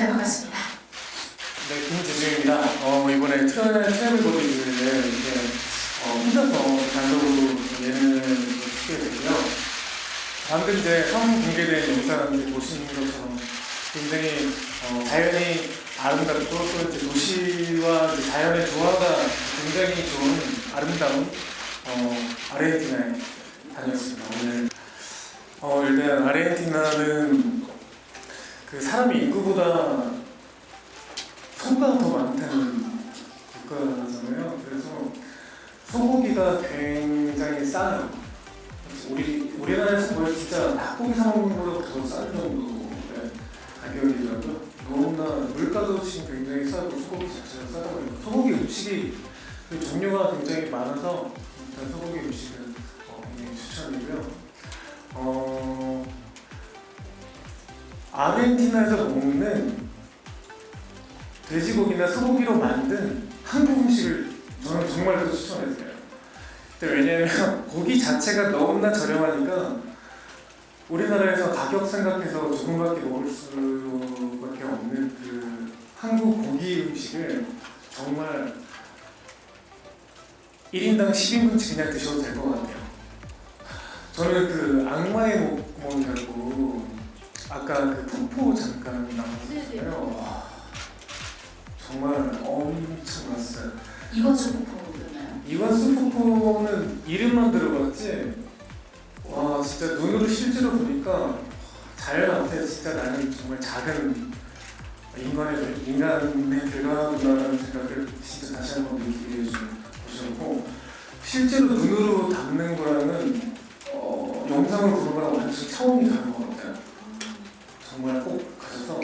네, 반갑습니다. 네, 김재중입니다. 어, 이번에 트라이얼 트래블 버디를 이제 어, 혼자서 단독으로 예능을 찍게 됐고요. 방금 이제 처음 공개된 영상 이제 보시는 것처럼 굉장히 어, 자연이 아름답고 또 이제 도시와 이제 자연의 조화가 굉장히 좋은 아름다운 어, 아르헨티나에 다녔습니다. 오늘 어, 일단 아르헨티나는 그 사람이 인구보다 소가 더 많다는 국가잖아요. 그래서 소고기가 굉장히 싸요. 우리 우리나라에서 거의 진짜 닭고기 사 먹는 것보다 더 싼 정도의 가격이더라고요. 너무나 물가도 지금 굉장히 싸고 소고기 자체가 싸다 보니까 소고기 음식이 그 종류가 굉장히 많아서 일단 소고기 음식은 어, 굉장히 추천 아르헨티나에서 먹는 돼지고기나 소고기로 만든 한국 음식을 저는 정말 더 추천해드려요. 왜냐면 고기 자체가 너무나 저렴하니까 우리나라에서 가격 생각해서 조금밖에 먹을 수밖에 없는 그 한국 고기 음식을 정말 1인당 10인분치 그냥 드셔도 될 것 같아요. 저는 그 악마의 목구멍이라고 아까 그 푸포 잠깐 나왔잖아요. 와, 정말 엄청 맛있어요. 이번 주 폭포였나요? 이완수 푸포는 이름만 들어봤지 와 진짜 눈으로 실제로 보니까 자연 앞에 진짜 나는 정말 작은 인간의 인간에 불과하구나라는 생각을 진짜 다시 한 번 느끼게 해주는 곳이었고 실제로 눈으로 담는 거랑은 어, 영상을 보는 거랑 완전 차원이 다른 것 같아요. 정말 꼭 가셔서